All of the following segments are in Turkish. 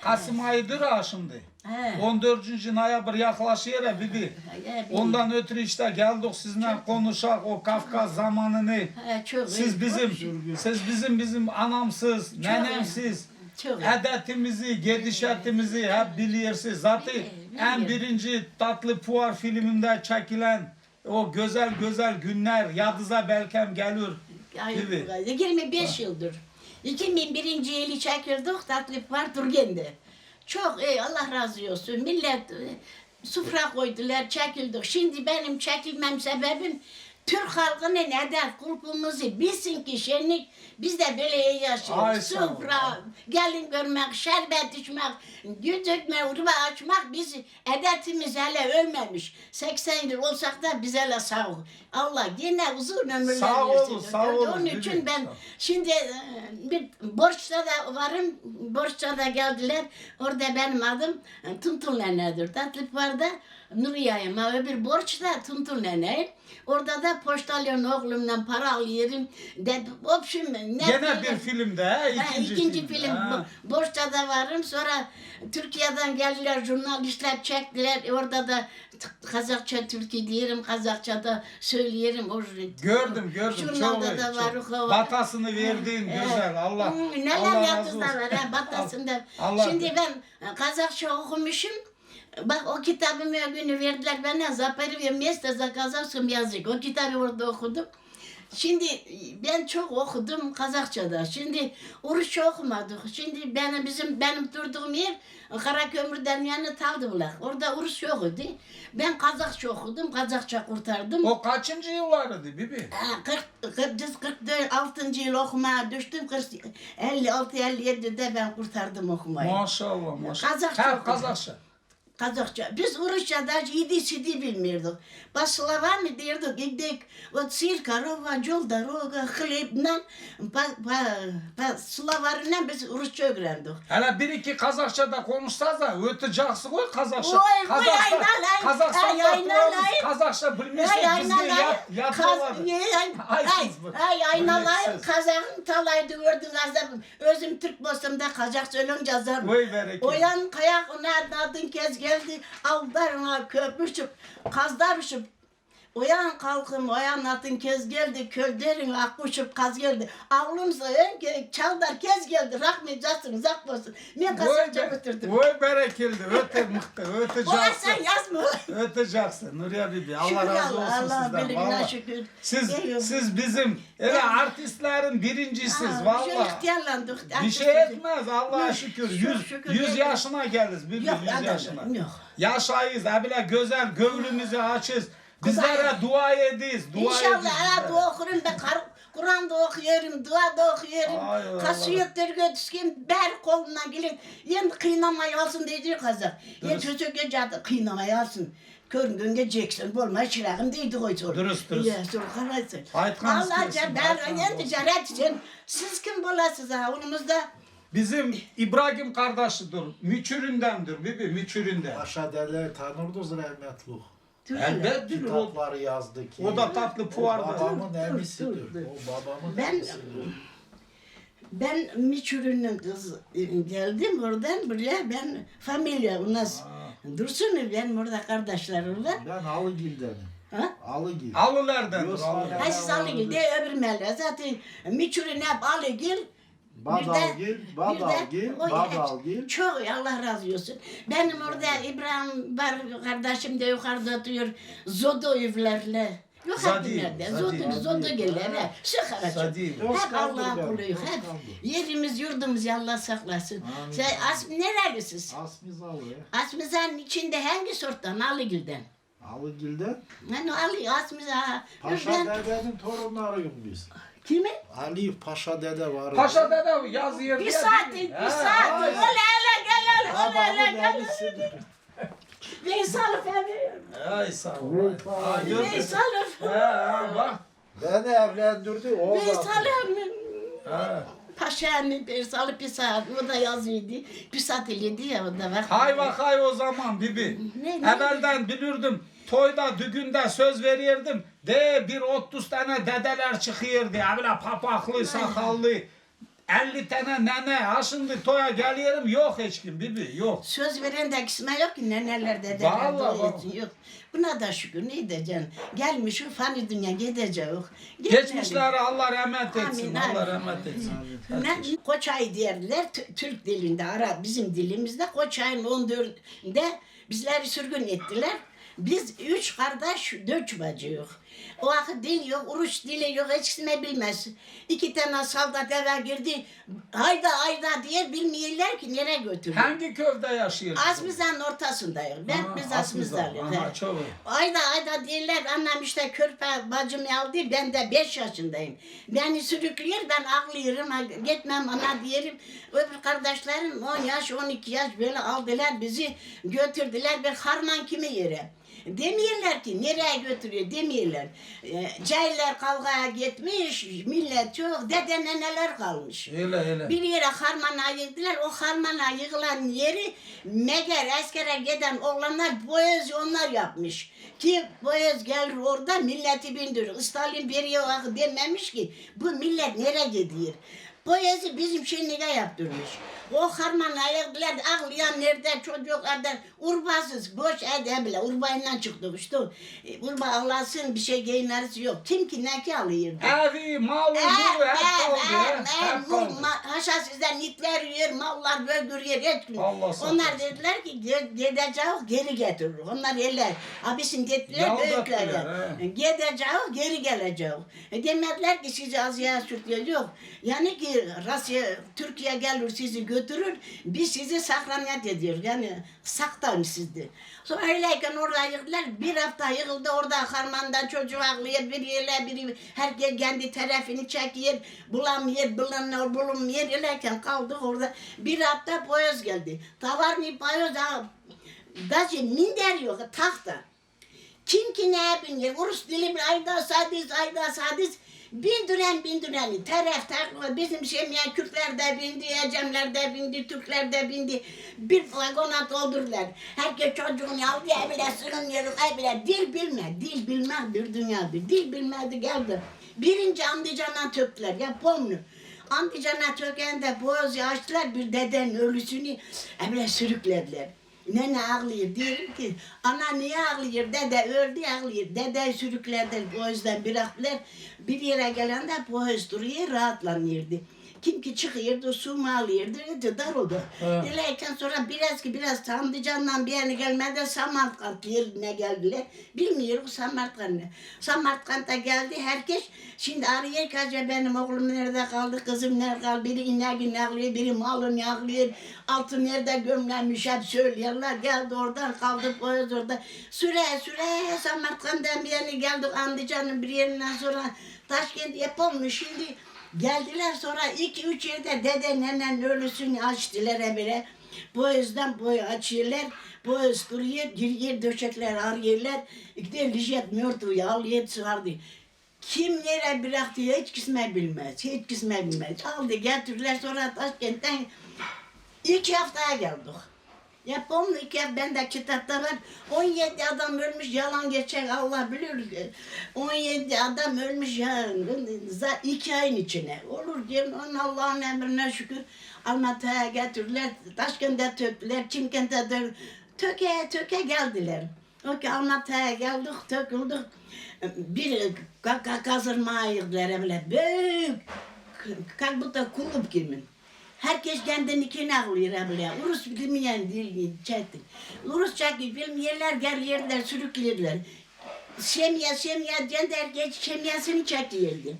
Kasım ayıdır ha şimdi. He. 14. noyabr yaklaşıyor ya bibi. He, Ondan ötürü işte geldik sizinle konuşak o Kafkas zamanını. He, çok Siz iyi. bizim, siz bizim bizim anamsız, nenemsiz, Çok iyi. edetimizi, gedişetimizi hep biliyorsunuz. Zaten en birinci tatlı puar filminde çekilen o güzel güzel günler yadınıza belkem gelir. Ay, gibi. 25 yıldır. 2001. yılı çekirdik tatlı var Turgen'de. Çok iyi Allah razı olsun. Millet e, sufra koydular çekildik. Şimdi benim çekilmem sebebim Türk halkının edet kulpumuzu bilsin ki şenlik biz de böyle Ay, yaşıyoruz. sağ ol. Sufra, gelin görmek, şerbet içmek, düdükme, urba açmak biz edetimiz hele ölmemiş. 80 yıl olsak da bize hele sağ ol. Allah yine uzun ömürler Sağ versin. olun, sağ olun, Onun için ben sağ ol. şimdi e, bir borçta da varım. Borçta da geldiler. Orada benim adım e, Tuntun Nene'dir. Tatlıpar'da Nuriye'yim. Ha, Öbür borçta Tuntun Nene'yim. Orada da poştalyon oğlumdan para alıyorum. Dedi, opşum, ne Gene bir filmde ikinci, ikinci film. Ha. Bu- Borçta da varım. Sonra Türkiye'den geldiler jurnalistler çektiler. Orada da Kazakça Türkiye diyelim. Kazakça da söyleyelim. O Gördüm gördüm. Jurnalda çok, da var, çok. o- Batasını verdiğin güzel Allah. Neler Allah yaptılar var ha batasında. Allah- Şimdi ben Kazakça okumuşum. Bak o kitabımı o günü verdiler bana. Zapari ve Mesta za Kazakçım yazık. O kitabı orada okudum. Şimdi ben çok okudum Kazakça'da. Şimdi Urusça okumadık. Şimdi benim bizim benim durduğum yer Karakömür'den yanı Tavdıvlak. Orada Urusça okudu. Ben Kazakça okudum. Kazakça kurtardım. O kaçıncı yıllarıydı bibi? Ha, 40, 40, 46. yıl okumaya düştüm. 56 57'de ben kurtardım okumayı. Maşallah maşallah. Kazakça Hep. Kazakça. Kazakça. Biz Urusça'da yedi sidi bilmiyorduk. Bas Slavami diyorduk. Gittik. O sirka, rova, jolda, roga, pa, Slavarından biz Urusça öğrendik. Hele bir iki Kazakça da konuşsanız da öteceksin o Kazakça. Oy, oy, Kazakça, aynalay, aynalay. duvarız, Kazakça Ay bizi aynalay, yat, ye- ay, aynalay, kazağın talaydı gördün azabım. Özüm Türk bosumda kazak söyleyince azabım. Vay bereket. Oyan kayak ona adın kez geldi, aldarına köpüşüp, kazdarışıp. Oyan kalkım, oyan atın kez geldi, kölderin akmışıp kaz geldi. Avlumsa ön ki çaldar kez geldi, rahmetcasın, zak olsun. Ben be, götürdüm. vay berekildi. Öte mıhtı, Ola sen öteceksin. yazma. Öteceksin Nuriye Bibi. Allah Şükür razı olsun Allah, Allah sizden. bildiğine Vallahi. şükür. Siz, Eyvallah. siz bizim öyle Ben- artistlerin birincisiz valla. Şey ihtiyarlandık. Bir şey etmez Allah'a şükür. Yüz, şükür yüz yaşına geliriz. Bir Yok, yüz yaşına. yok. Yaşayız. Ha bile güzel gövrümüzü açız. Bizlere dua ediyiz. Dua İnşallah bizlere. dua okurum ben Kar- Kur'an da okuyorum, dua da okuyorum. Ay Allah. Kasiyetler götürsün, ber koluna gelin. Yen kıynamayı alsın dedi kazak. Yen çocuk gece kıynamayı alsın. Körün gün geceksin, bolma çırağın deydi koy sor. Dürüst, dürüst. Ya sor karaysın. Aytkan Allah istiyorsun, cer, aytkan ben yen olsun. ticaret için. Siz kim bulasınız ha? Onumuzda Bizim İbrahim kardeşidir. Miçüründendir. Bibi Miçüründen. Paşa Dede tanırdınız rahmetli. Elbet bilir o. Kitapları yazdı ki. O da tatlı puarda. Babamın Dur, emisidir. dur, dur. O babamın Ben- emisidir. Ben Miçürü'nün kız e, geldim oradan buraya ben familya unas dursun ben burada kardeşlerim var. Ben Alıgil'denim. Ha? Alıgil. Alılerdendir. Yos-. Ha siz Alıgil de öbür melle zaten Miçürü'nün hep Alıgil. Badalgil, Badalgil, Badalgil. Çok Allah razı olsun. Benim orada İbrahim var kardeşim de yukarıda oturuyor. Zodo evlerle. Yok Zadi, nerede? Zodo geller. he. Sıkara çok. Hep ben, kuluyuz. Hep yerimiz yurdumuz Allah saklasın. Amin. Sen as nerelisiniz? Asmizalı. Asmizanın içinde hangi sorttan? Alıgül'den. Alıgil'den. Yani Ali Asmiza. Paşa Ben, Dede'nin torunlarıyım biz. Kimi? Ali Paşa Dede var. Paşa dede. Bir saat, değil. bir Ha, saat. ha, Öyle öyle gel öyle öyle gel. Veysel Efendi. Ay sağ ol. Ha, gördün. Veysel Efendi. Ha, ha, bak. Beni evlendirdi. O zaten. Efendi. Ha. Paşa'nın Veysel Pisat. O da yazıyordu. Pisat iliydi ya o da bak. Hay bak hay o zaman bibi. Ne, ne? Evvelden bilirdim. Toyda, düğünde söz verirdim. De bir 30 tane dedeler çıkıyordu. Abla papaklı, sakallı. 50 tane nene ha şimdi toya geliyorum yok hiç kim bibi yok. Söz veren de kısma yok ki neneler dedeler Vallahi, yok. Buna da şükür ne diyeceksin? Gelmiş şu fani dünya gidecek. Geçmişlere Allah rahmet etsin. Amin, Allah amin. rahmet etsin. Ne? Koçay derler Türk dilinde ara bizim dilimizde Koçay'ın 14'ünde bizleri sürgün ettiler. Biz üç kardeş, dört bacıyız. O vakit dil yok, uruç dili yok, hiç ne bilmez. İki tane saldat eve girdi, hayda hayda diye bilmiyorlar ki nereye götürüyor. Hangi köyde yaşıyorsunuz? Asmizan'ın ortasındayız. Ben biz Asmizan. Asmizan'lıyız. Aha, çok iyi. Ayda ayda diyorlar annem işte körpe bacımı aldı ben de beş yaşındayım. Beni sürüklüyor ben ağlıyorum ha, gitmem ana diyelim. Öbür kardeşlerim 10 yaş 12 yaş böyle aldılar bizi götürdüler bir harman kimi yere. Demiyorlar ki nereye götürüyor demiyorlar. E, cahiller kavgaya gitmiş millet çok dede neneler kalmış. Öyle öyle. Bir yere harmana yığdılar. O harmana yığılan yeri meğer askere giden oğlanlar boyoz onlar yapmış. Ki boyoz gelir orada milleti bindirir. Stalin bir yıl dememiş ki bu millet nereye gidiyor? Boyozu bizim şenliğe yaptırmış. O harmana yığdılar. Ağlayan nerede çocuklarda urbasız boş edebilir. Urbayla çıktık işte. Urba ağlasın bir şey giyinarız yok. Kim ki ne ki alıyordu? Evi, malı, Ev, ev, ev, ev, bu haşa sizden itler yer, mallar böldür yer, et gün. Onlar dediler ki "Ge- gideceğiz geri getirir. Onlar eller. Abisin dediler he. Gideceğiz geri geleceğiz. E demediler ki sizi Asya'ya sürtüyor. Yok. Yani ki Rusya, Türkiye gelir sizi götürür. Biz sizi saklaniyat ediyor. Yani saktan sizdi. Sonra öyleyken orada yıktılar. Bir hafta yıkıldı orada harmanda çocuğu ağlıyor. Bir yerle biri herkes kendi tarafını çekiyor. Bulamıyor, bulanıyor, bulunmuyor. Öyleyken kaldık orada. Bir hafta boyoz geldi. Tavarni boyoz ha. Gazı minder yok tahta. Kim ki ne yapıyor? Rus dili bir ayda sadis, ayda sadis. Bindiren bindireni, taraf takla bizim şeymeyen Kürtler de bindi, Ecemler de bindi, Türkler de bindi. Bir vagona doldurdular. Herkes çocuğunu aldı, evine sığınıyor, evine. Dil bilme, dil bilmez bir dünyadır. Dil bilmezdi geldi. Birinci Andican'a töktüler, ya pomnu. Andican'a töken de boğazı açtılar, bir dedenin ölüsünü evine sürüklediler. Nene ağlıyor. Diyelim ki ana niye ağlıyor? Dede öldü ağlıyor. Dede sürüklerden o yüzden bıraktılar. Bir yere gelende boğaz duruyor rahatlanıyordu. Kim ki çıkıyordu su alıyordu öyle dar oldu. Dilerken sonra biraz ki biraz Tanrıcan'dan bir yana gelmedi Samarkand yerine geldiler. Bilmiyorum Samarkand ne. Samarkand'a geldi herkes şimdi arıyor ki acaba benim oğlum nerede kaldı kızım nerede kaldı biri ineğini ağlıyor biri malını ağlıyor altı nerede gömlenmiş hep söylüyorlar geldi oradan kaldı boyoz orada süre süre Samarkand'dan bir yana geldik Andıcan'ın bir yerinden sonra Taşkent yapılmış şimdi Geldiler sonra iki üç yerde dede nenenin ölüsünü açtılar ebire. Bu yüzden boyu açıyorlar. Bu duruyor, giriyor döşekler arıyorlar. İşte lijet mörtüyü alıyor çıkardı. Kim nereye bıraktı hiç kisme bilmez. Hiç kisme bilmez. Aldı getirdiler sonra Taşkent'ten iki haftaya geldik. Yapalım iki hafta bende kitapta var. 17 adam ölmüş yalan geçecek Allah bilir. 17 adam ölmüş ya iki ayın içine. Olur diyorum onun Allah'ın emrine şükür. Almatı'ya getirdiler. Taşkent'e töktüler. Çimkent'e de töke töke geldiler. O ki Almatı'ya geldik töküldük. Bir kaka kazırmaya yıktılar böyle büyük. Kalbutta kulüp kimin. Herkes kendini kine alıyor abla. Rus bilmeyen dil çekti. Rusça bilmeyenler gelirler, sürüklüyorlar. Şemya, şemya diyen de herkes şemyasını çekiyordu.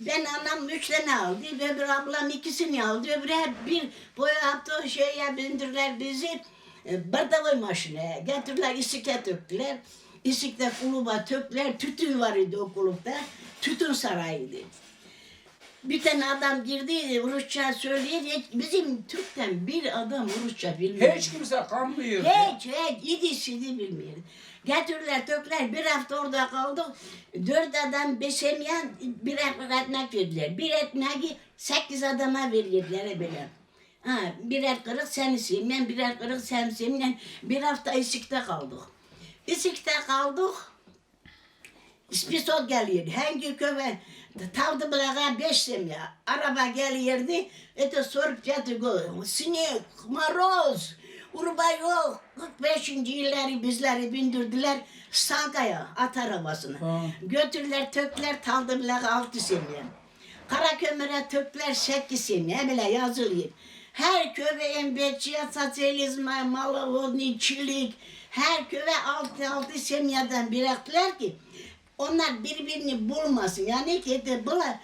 Ben anam üç tane aldı, öbür ablam ikisini aldı, öbürü hep bir boya yaptı şeye bindirdiler bizi. E, Bardavoy maşineye getirdiler, isike töktüler. İsikte kuluba töktüler, tütün var idi o kulüpte. Tütün sarayıydı. Bir tane adam girdi, Rusça. Hiç- Bizim Türk'ten bir adam Rusça bilmiyor. Hiç kimse kanmıyor. Hiç, hiç, idisini bilmiyor. Getirdiler, tökler, bir hafta orada kaldık. Dört adam beş yemeyen bir ekmek verdiler. Bir ekmeği sekiz adama verirler böyle. Ha, birer kırık sen sevmeyen, birer kırık sen sevmeyen. Bir hafta isikte kaldık. İsikte kaldık. İspisot geliyor. Hangi köve tavdı bırakan beş semya. Araba geliyordu. Ete sorup getirdi. Sinek, maroz, urba yok. 45. yılları bizleri bindirdiler Sankaya at arabasına. Ha. Götürdüler tökler taldırlar altı semya. Kara kömüre tökler sekiz semya. Bile yazılıyor. Her köpeğin bekçiye sosyalizme, malı, çilik, her köve altı altı semyadan bıraktılar ki onlar birbirini bulmasın. Yani ki de bula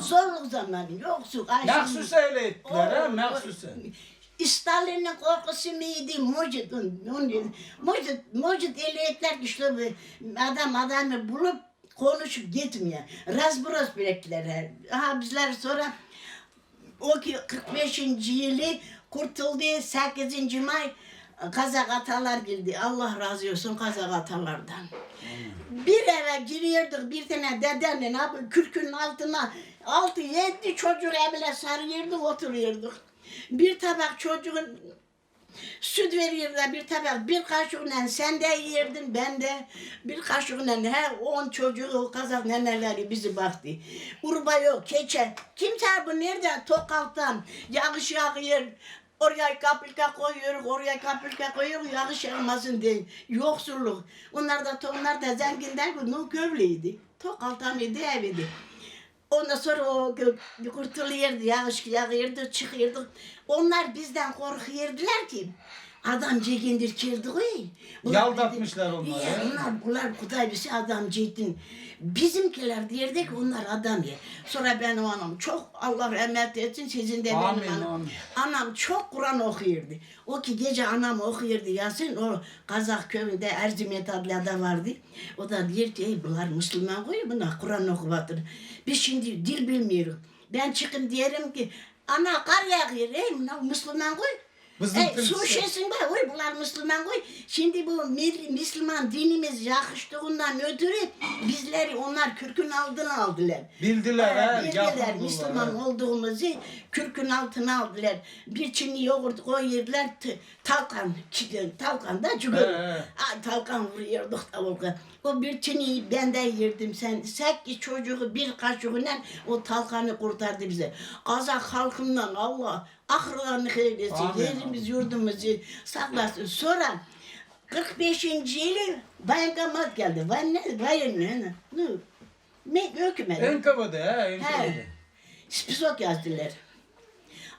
zorluk zamanı yoksul. Mehsus öyle ettiler ha, mehsus. Stalin'in korkusu? Mucit'in. Mucit, Mucit ettiler ki işte adam adamı bulup konuşup gitmiyor. Razburos bıraktılar. Ha bizler sonra o ki 45. yılı kurtuldu 8. May Kazak atalar girdi. Allah razı olsun Kazak atalardan. Bir eve giriyorduk bir tane dedenin kürkünün altına altı yedi çocuk evle sarıyorduk oturuyorduk. Bir tabak çocuğun süt veriyorlar bir tabak bir kaşıkla sen de yerdin ben de bir kaşıkla her on çocuğu kazak neneleri bizi baktı. Urba yok keçe. Kimse bu nereden tok alttan yağış yağıyor. Oraya kapülka koyuyor, oraya kapülka koyuyor, yağış yağmasın diye. Yoksulluk. Onlar da, onlar da zenginler, bunun köylüydü. Tok idi, eviydi. Ondan sonra o kurtuluyordu, yağış yağıyordu, çıkıyordu. Onlar bizden korkuyordular ki. Adam çekindirkirdi koy. Yaldatmışlar onları, Ya, he? Bunlar, Kutay bizi adam çektin. Bizimkiler derdi ki onlar adam ya. Sonra ben o anam çok Allah rahmet etsin sizin de Amin, benim anam. amin. Anam çok Kur'an okuyordu. O ki gece anam okuyordu Yasin. O Kazak köyünde Erzimet adlı adam vardı. O da diyor ki "Ey, bunlar Müslüman koy bunlar Kur'an okuvatır. Biz şimdi dil bilmiyoruz. Ben çıkın diyelim ki ana kar yağıyor. Ey Müslüman koy. Bizim Ey, kimse- su şişesinde oy bunlar Müslüman koy. Şimdi bu Müslüman dinimiz yakıştığından ötürü bizleri onlar kürkün altına aldılar. Bildiler ha, Bildiler Müslüman olduğumuzu kürkün altına aldılar. Bir çini yoğurt koyuyorlar, talkan, ki- talkan da. Ay, talkan vuruyorduk tavuka. O bir çini ben de yerdim sen. Sekiz çocuğu bir kaşığıyla o talkanı kurtardı bize. Kazak halkından Allah ahırlarını Amin, yerimiz yurdumuzu saklasın. Sonra 45. yılı bayankamat geldi. Vay ne? Vay ne? Ne? Ne? Hükümet. Enkavada ha, He. Enkavada. Spisok yazdılar.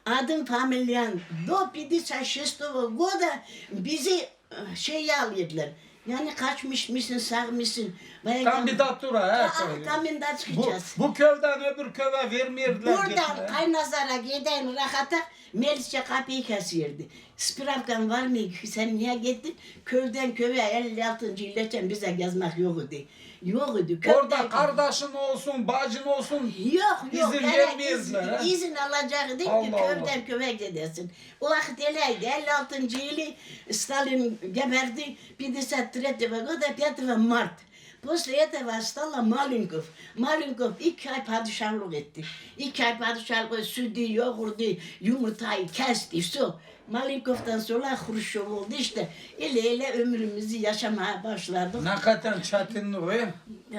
Adım familyan do pidi saşistovo goda bizi e, şey alıyorlar. Yani kaçmış mısın, sağ mısın? Bayan Kandidatura ha. Aa, söylüyor. Kandidat Bu, çıkacağız. bu köyden öbür köye vermiyordular. Buradan geçine. Kaynazara giden rahata Melisçe kapıyı kesiyordu. Spravkan var mı? Sen niye gittin? Köyden köye 56. yıllarken bize gezmek yok idi. Yok idi. Köyden- Orada kardeşin olsun, bacın olsun. Yok yok. İzin hele vermeyizler, izin, ha? izin alacaktı ki Allah Allah. köyden köye gidesin. O vakit öyleydi. 56. yılı Stalin geberdi. 53 года 5 Mart. После этого стала Malinkov. Malinkov iki ay padişahlık etti. İki ay padişahlık sütü, yoğurdu, yumurtayı kesti, su. Malinkov'dan sonra Hruşov oldu işte. Öyle öyle ömrümüzü yaşamaya başladık. Ne kadar çetinlik o.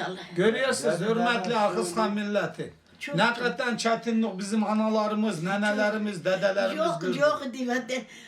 Allah. Görüyorsunuz hürmetli Akıskan milleti. Çok- ne kadar çetinlik bizim analarımız, nenelerimiz, dedelerimiz Yok gördü. yok diyor.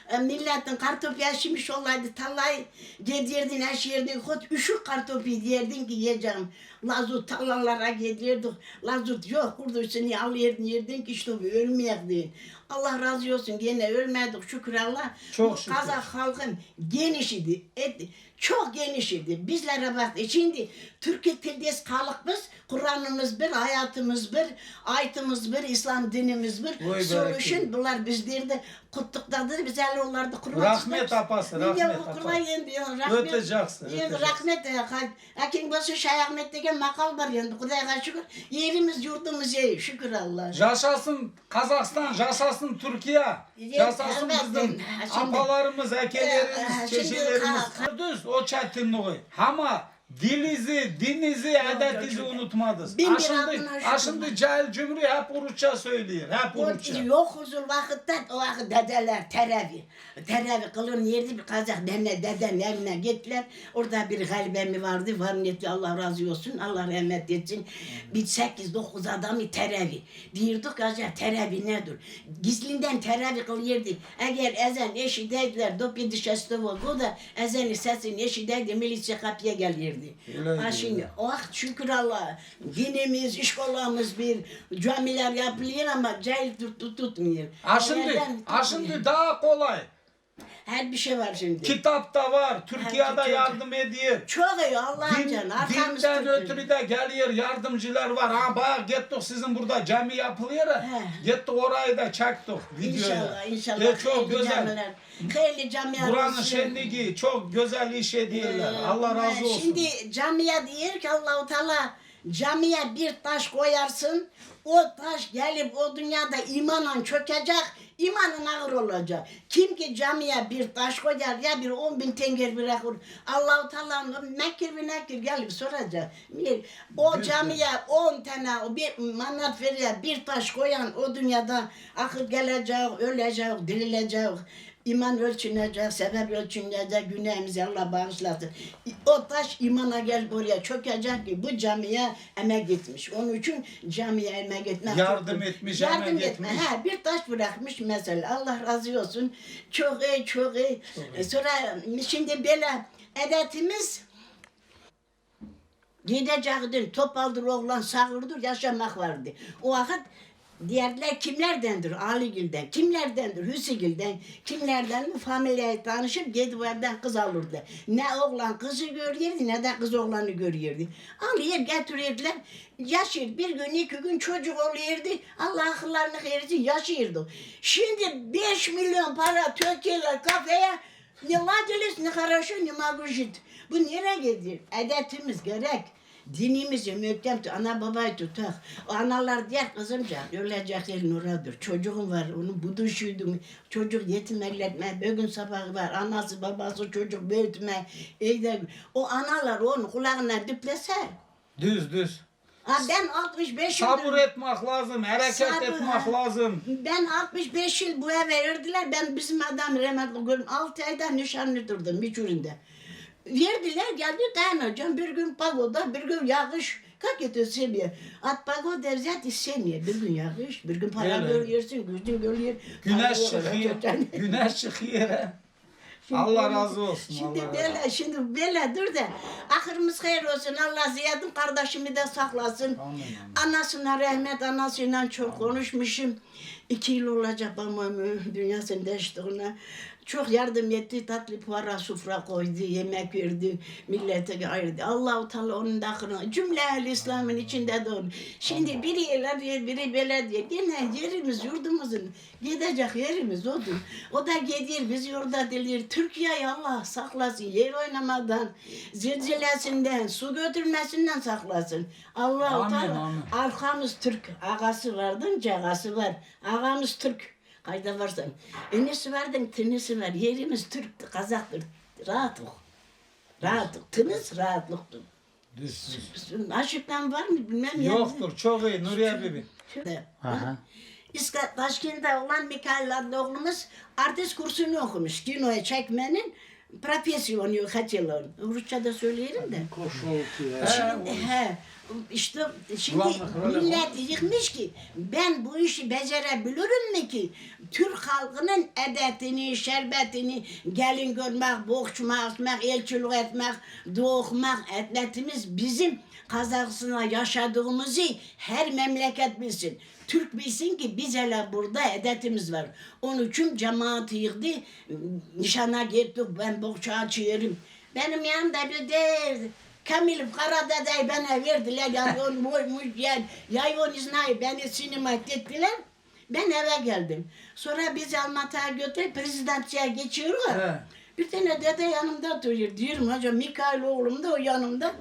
E, Milletin kartopu yaşamış olaydı. Tarlayı gidiyordun, eşiyordun. Hot üşük kartopu diyordun ki yiyeceğim. Lazut tarlalara gidiyorduk. Lazut yok kurdusunu alıyordun yerdin ki işte bu ölmeyektin. Allah razı olsun gene ölmedik şükür Allah. Çok şükür. Kazak halkın geniş idi. Et, çok geniş idi. Bizlere bak. Şimdi Türkiye tildeyiz kalık biz. Kur'an'ımız bir, hayatımız bir, ayetimiz bir, İslam dinimiz bir. Vay bereket. bunlar bizlerde kutlukladı. Biz el onlarda kurban Rahmet apası, rahmet apası. Rahmet. Öteceksin, Yendi öteceksin. rahmet. Hakim başı Şeyh Ahmet degen makal var yendi. Kuday'a şükür. Yerimiz yurdumuz iyi. Şükür Allah. Yaşasın Kazakistan, yaşasın Türkiye, yaşasın bizim apalarımız, ekelerimiz, ka- Düz o çetinliği. Ama Dilizi, dinizi, edetizi unutmadınız. Bin bir Aşındı, adına aşındı cahil cümri hep Urutça söylüyor. Hep O Urutça. yok huzur vakitte o vakit dedeler terevi. Terevi kılın yerdi bir kazak nene deden evine gittiler. Orada bir galibemi vardı. Var niyeti Allah razı olsun. Allah rahmet etsin. Bir sekiz dokuz adamı terevi. Diyorduk acaba terevi nedir? Gizlinden terevi kıl yerdi. Eğer ezen eşideydiler. Dopi dışarısı o da ezenin sesini eşideydi. Militse kapıya gelirdi. Öyle Ha şimdi oh şükür Allah. Dinimiz, işkolamız bir camiler yapılıyor ama cahil tut, tutmuyor. Aşındı, aşındı daha kolay. Her bir şey var şimdi. Kitapta var, Türkiye'de Her- yardım ediyor. Çok iyi Allah'ın Din, canı. Arkamız dinden ötürü de geliyor yardımcılar var. Ha bak gittik sizin burada cami yapılıyor. ya. He. Gittik orayı da çektik videoya. İnşallah, inşallah. Ya çok Hayırlı güzel. camiler, Hayırlı camiler Buranın olsun. şenliği çok güzel iş ediyorlar. Ee, Allah razı olsun. Şimdi camiye diyor ki Allahu Teala camiye bir taş koyarsın. O taş gelip o dünyada imanla çökecek. imanın ağır olacak. Kim ki camiye bir taş koyar ya bir on bin tenger bırakır. Allahu Teala nekir bir nekir gelip soracak. Bir, o camiye on tane o bir manat veriyor bir taş koyan o dünyada akıl gelecek, ölecek, dirilecek. İman ölçünecek, sebep ölçünecek, günahımızı Allah bağışlasın. O taş imana gel buraya çökecek ki bu camiye emek gitmiş. Onun için camiye emek etmek Yardım çok- etmiş, Yardım emek etme. etmiş. Ha, bir taş bırakmış mesela. Allah razı olsun. Çok iyi, çok iyi. E, Sonra şimdi böyle edetimiz Gidecektin, topaldır oğlan sağırdır, yaşamak vardı. O vakit Diğerler kimlerdendir? Ali Aligil'den, kimlerdendir? Hüsigil'den, kimlerden mi? Familyaya tanışıp gidip evden kız alırdı. Ne oğlan kızı görüyordu ne de kız oğlanı görüyordu. Alıyor getirirdiler. Yaşır bir gün iki gün çocuk oluyordu. Allah akıllarını versin yaşıyordu. Şimdi 5 milyon para töküyorlar kafeye. Ne vadelis ne haraşo ne magujit. Bu nereye gidiyor? Edetimiz gerek. Dinimizi mühkem tut. Ana babayı tutak. O analar diğer kızımca ölecek el nuradır. Çocuğum var onun budu şuydu. Çocuk yetim elletme. Bugün sabahı var. Anası babası çocuk büyütme. Eyde. O analar onu kulağına düplese. Düz düz. Ha ben 65 Sabır yıldır- etmek lazım, hareket Sabır, etmek lazım. Ben 65 yıl bu eve verirdiler. Ben bizim adam rahmetli gördüm. 6 ayda nişanlı durdum Miçur'unda. Verdiler geldi dayanacağım. Bir gün pagoda, bir gün yağış. Kalk et sevmiyor. At pagoda zaten sevmiyor. Bir gün yağış, bir gün para Öyle. görüyorsun, gözün görüyor. Güneş çıkıyor, güneş çıkıyor. Şimdi Allah razı olsun. Şimdi Allah böyle, razı şimdi böyle dur da ahırımız hayır olsun. Allah ziyadın kardeşimi de saklasın. Amin, Anasına rahmet, anasıyla çok konuşmuşum. İki yıl olacak babamın dünyasını değiştiğine. Çok yardım etti, tatlı para sufra koydu, yemek verdi, millete ayırdı. Allah-u Teala onun hakkını, cümle İslam'ın içinde de. Şimdi biri yerler biri belediye. Yine yerimiz, yurdumuzun gidecek yerimiz odur. O da gidiyor, biz yurda dilir. Türkiye'yi Allah saklasın, yer oynamadan, zilzilesinden, su götürmesinden saklasın. Allah-u Teala. Arkamız Türk, ağası vardın, ağası var. Ağamız Türk. Kayda varsan. Enesi vardın, tınısı var. Yerimiz Türk, Kazaktır. Rahat ol. Rahat ol. Tınız rahatlıktır. Aşıktan var mı bilmem yani. Yoktur, çok iyi Nuriye Bibi. Şöyle. Aha. İska, Taşkent'te olan Mikail adlı oğlumuz artist kursunu okumuş. Kinoya çekmenin profesyonu kaç yıl oldu. Rusça'da söyleyelim de. Koş oldu ya. He, işte şimdi millet yıkmış ki ben bu işi becerebilirim mi ki? Türk halkının edetini, şerbetini gelin görmek, boğuşmak, etmek, elçilik etmek, doğmak, etletimiz bizim Kazakistan'da yaşadığımızı her memleket bilsin. Türk bilsin ki biz hele burada edetimiz var. Onun için cemaat yığdı, nişana gittik, ben bohça açıyorum. Benim yanımda bir de Kamil Karadede'yi bana verdiler. Yani on boymuş yani yayın izni beni sinema ettiler. Ben eve geldim. Sonra biz Almatı'ya götürüp prezidentçiye geçiyorlar. He. Bir tane dede yanımda duruyor. Diyorum hocam Mikail oğlum da o yanımda.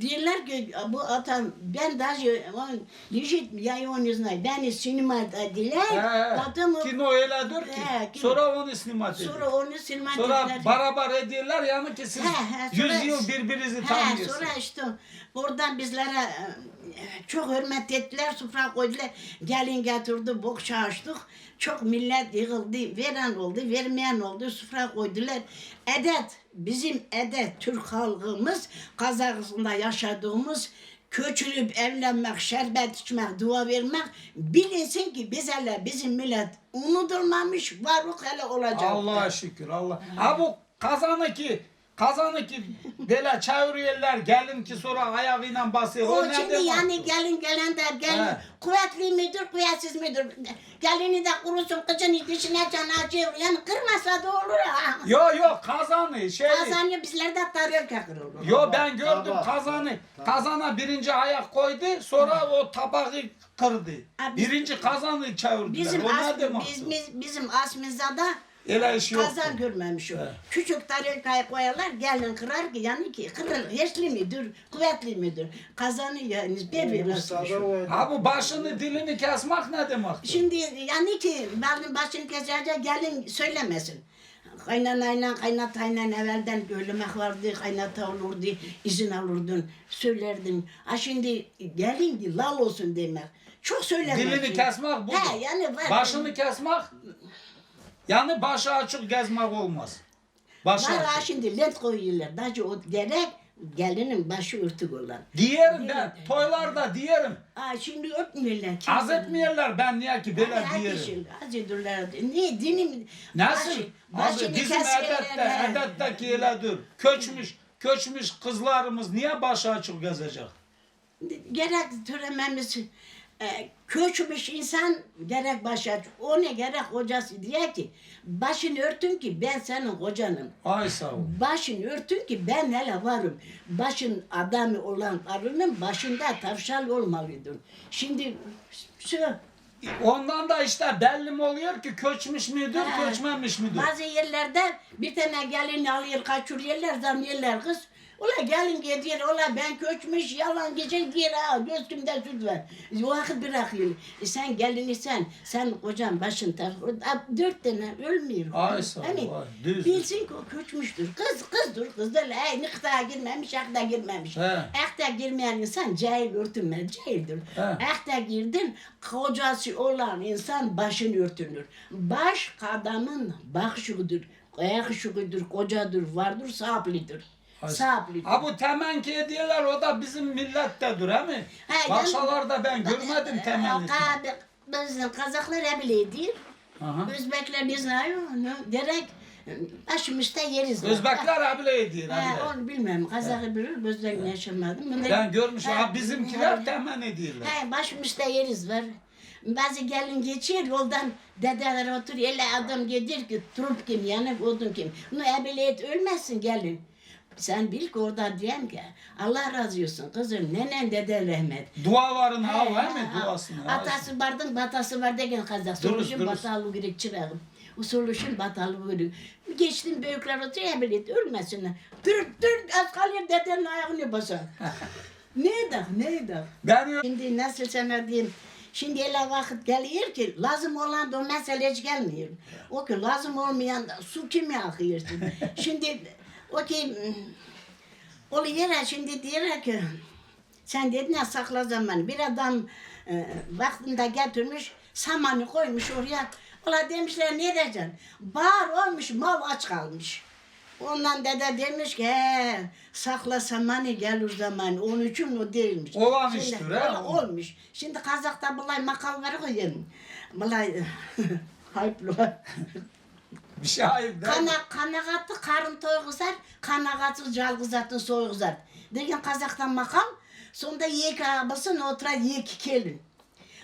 Diyorlar ki bu adam ben daha on Lijit ya on yüzüne beni sinemada diler. Adamı kino öyledir ki. He, kino. Sonra onu ediyor. sonra onu sinemada Sonra barabar ediyorlar yani ki siz He, he, sonra- yıl birbirinizi tanıyorsunuz. sonra işte oradan bizlere e, çok hürmet ettiler, sofra koydular. Gelin getirdi, bokça açtık. Çok millet yığıldı, veren oldu, vermeyen oldu, sofra koydular. Edet, bizim edet, Türk halkımız, Kazakistan'da yaşadığımız köçülüp evlenmek, şerbet içmek, dua vermek bilinsin ki biz hele bizim millet unutulmamış varlık hele olacak. Allah'a şükür Allah. Ha bu kazanı ki kazanı ki böyle çeviriyorlar gelin ki sonra ayağıyla basıyor. O O, şimdi yani gelin gelen der gelin He. kuvvetli midir kuvvetsiz midir? Gelini de kurusun kızını dişine can acıyor. Yani kırmasa da olur ha. Yo yo kazanı şey. Kazanıyor bizlerde tarıyorken kırılır. Yo ben gördüm Tabak. kazanı. Kazana birinci ayak koydu sonra o tabağı kırdı. Ha, biz- Birinci kazanı çevirdiler. Bizim o ne as, demek? biz, biz, bizim asmızda da Öyle iş yok. kazan görmemiş o. Küçük tarikaya koyarlar gelin kırar ki yani ki kırıl yaşlı midir kuvvetli midir? Kazanı yani bir oynadı. Ha bu başını dilini kesmek ne demek? Şimdi yani ki benim başını kesecek gelin söylemesin. Kaynanayla kaynatayla evvelden göllemek vardı, kaynata olurdu, izin alırdın, söylerdin. Ha şimdi gelin ki lal olsun demek. Çok söylemek. Dilini kesmek bu. He yani var. Başını kesmek yani başı açık gezmek olmaz. Başı Var ha açık. şimdi led koyuyorlar. Daha o gerek gelinin başı örtük olan. Diyerim ben toylarda diyerim. Ha şimdi örtmüyorlar. Az etmiyorlar ben niye ki böyle diyerim. diyelim. Az ediyorlar. Niye dinim? Nasıl? başı- Abi başını bizim edette, he. edetteki öyledir. Köçmüş, köçmüş kızlarımız niye başı açık gezecek? gerek törememiz e, köçmüş insan gerek başa o ne gerek hocası diye ki başını örtün ki ben senin kocanım. Ay sağ ol. Başını örtün ki ben hele varım. Başın adamı olan karının başında tavşan olmalıydın. Şimdi şu Ondan da işte belli mi oluyor ki köçmüş müdür, Ha. köçmemiş müdür? bazı yerlerde bir tane gelin alıyor kaçırıyorlar zanlıyorlar kız. Ula gelin gidiyor, ula ben köçmüş yalan gece diyor ha gözümde süt var. Vakit bırakıyor. E sen gelini sen, sen kocan başın tarafı, dört tane ölmüyor. Ay sağ ol, Hani düz, bilsin ki o köçmüştür. Kız kızdır, kız da ey nikta girmemiş, akta girmemiş. He. Akta girmeyen insan cahil örtünmez, cahildir. He. Akta girdin, kocası olan insan başını örtünür. Baş adamın bakışıdır, ayakışıdır, kocadır, vardır, sahiplidir. Sahiplidir. Ha bu temenki ediyorlar o da bizim millettedir he mi? He, ben görmedim temenni. Ka- Bizim Kazaklar. Aha. Özbekler biz ne? Direkt başımızda yeriz. Özbekler abile ediyor. He, abile. onu bilmem. Kazakı bilir, Özbek'le yaşamadım. Bunlar- Ben görmüşüm. Ha bizimkiler temen ediyorlar. He, başımızda yeriz var. Bazı gelin geçiyor yoldan dedeler oturuyor. Ele adam gelir ki trup kim yani odun kim. Bunu ebeleyet ölmezsin gelin. Sen bil ki orada diyen ki Allah razı olsun kızım nenen deden rahmet. Al He, he mi? he, Duasını. Atası vardın batası var degen Soluşun dürüst. batalı gerek çırağım. O soluşun batalı gerek. Geçtim büyükler oturuyor ebeleyet ölmesinler. Dur dur az kalıyor dedenin ayağını basar. ne da ne da. Ben Şimdi nasıl sana diyeyim. Şimdi öyle vakit geliyor ki lazım olan da o mesele hiç gelmiyor. O ki lazım olmayan da su kime akıyorsun. şimdi o ki oluyor ya şimdi diyor ki sen dedin ya sakla zamanı. Bir adam e, vaktinde getirmiş samanı koymuş oraya. Ola demişler ne edeceksin? Bağır olmuş mal aç kalmış. Ondan dede demiş ki he, sakla samanı gelir zaman. Onun için o değilmiş. Olan Şimdi, iştir, he? ola- Olmuş. Şimdi Kazak'ta bulay makal var koyun. Bulay hayplı. Bir şey hayır değil mi? Kana, kanağatı karın toyguzar, kanağatı jalgızatı soyguzar. Degan Kazak'tan makal. Sonda yek abasın otura yek kelin.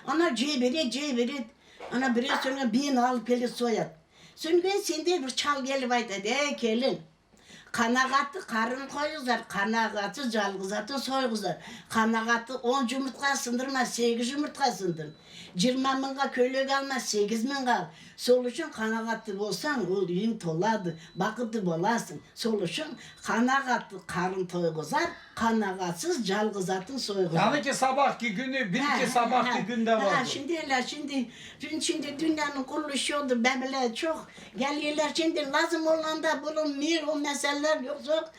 Ana cebiri cebiri. Ana biri sonra bin alıp gelip soyat. Sonra ben sende bir çal gelip dedi. Ey kelin. Kanağatı karın koyuzlar, kanağatı calgızatı soyguzlar. Kanağatı on yumurtka sındırma, sekiz yumurtka sındır. Cirme mınga köylü kalmaz, sekiz min kal. Soluşun kanağatı olsan ol yüğün toladı, bakıtı bolasın. Soluşun kanağatı karın toyguzar, kanağatsız calgızatın soyguzar. Yani ki sabahki günü, bir Ha, ki ha, sabahki ha. günde Ha, vardı. şimdi öyle şimdi dün şimdi dünyanın kuruluşuyordu bebeler çok geliyorlar şimdi lazım olan da bulunmuyor o meseleler yoksa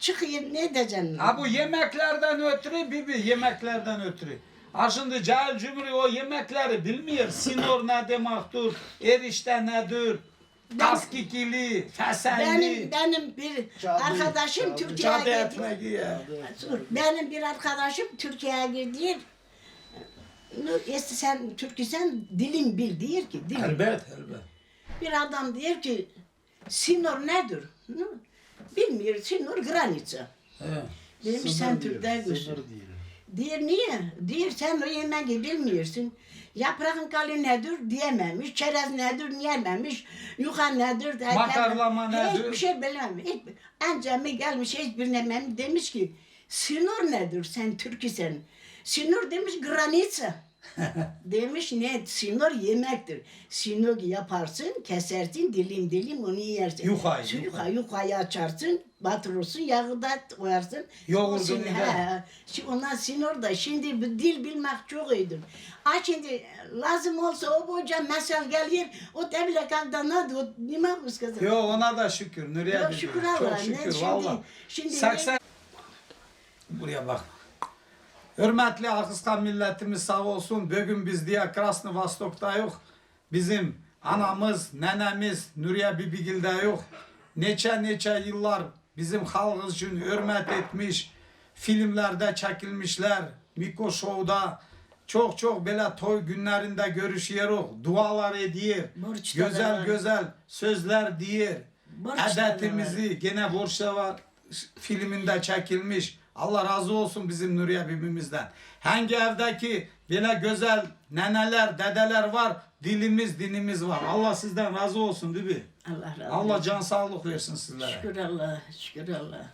çıkıyor ne diyeceksin? Ha bu yemeklerden ötürü bibi yemeklerden ötürü. Ha şimdi Cahil Cumhuri o yemekleri bilmiyor. Sinor ne demektir, erişte nedir, kaskikili, fesenli, Benim benim bir Cadı, arkadaşım cadı. Türkiye'ye cadı gidiyor. ekmeği ye. Dur, Benim bir arkadaşım Türkiye'ye gidiyor. Nur, Esti sen Türküsen dilin bil diyor ki dilin. Elbet, elbet. Bir adam diyor ki sinor nedir? Hı? Bilmiyor sinor granica. He. Demiş sen görsün. Sınır diyor. Diyor niye? Diyor sen o yemeği bilmiyorsun. Yaprağın kalı nedir diyememiş. Çerez nedir diyememiş. Yuka nedir de Makarlama nedir? Hiçbir şey bilemem. Hiç, anca mı gelmiş hiçbirine mem demiş ki sinur nedir sen Türküsen? Sinur demiş granitsa. Demiş ne sinur yemektir. Sinur yaparsın, kesersin, dilim dilim onu yersin. Yukayı, Su- yukayı. Yukayı açarsın, batırırsın, yağı da koyarsın. Da. he, ondan sinir da şimdi bu dil bilmek çok iyidir. Ha şimdi lazım olsa o boyunca mesel geliyor, o devlet kaldan o nime kızı. Yo ona da şükür Nuriye Yok, şükür Çok Allah'a. şükür Ne şimdi- valla. şimdi- 80 Buraya bak. Hürmetli Akıskan milletimiz sağ olsun. Bugün biz diye Krasnı Vostok'ta yok. Bizim anamız, nenemiz Nuriye Bibigil'de yok. Neçe neçe yıllar bizim halkımız için hürmet etmiş. Filmlerde çekilmişler. Miko Show'da çok çok böyle toy günlerinde görüşüyoruz. Dualar ediyor. Borç da Güzel var. güzel sözler diyor. Borç da var. Adetimizi gene Borçta var filminde çekilmiş. Allah razı olsun bizim Nuriye bibimizden. Hangi evdeki böyle güzel neneler, dedeler var, dilimiz, dinimiz var. Allah sizden razı olsun bibi. Allah razı Allah can sağlık versin sizlere. Şükür Allah, şükür Allah.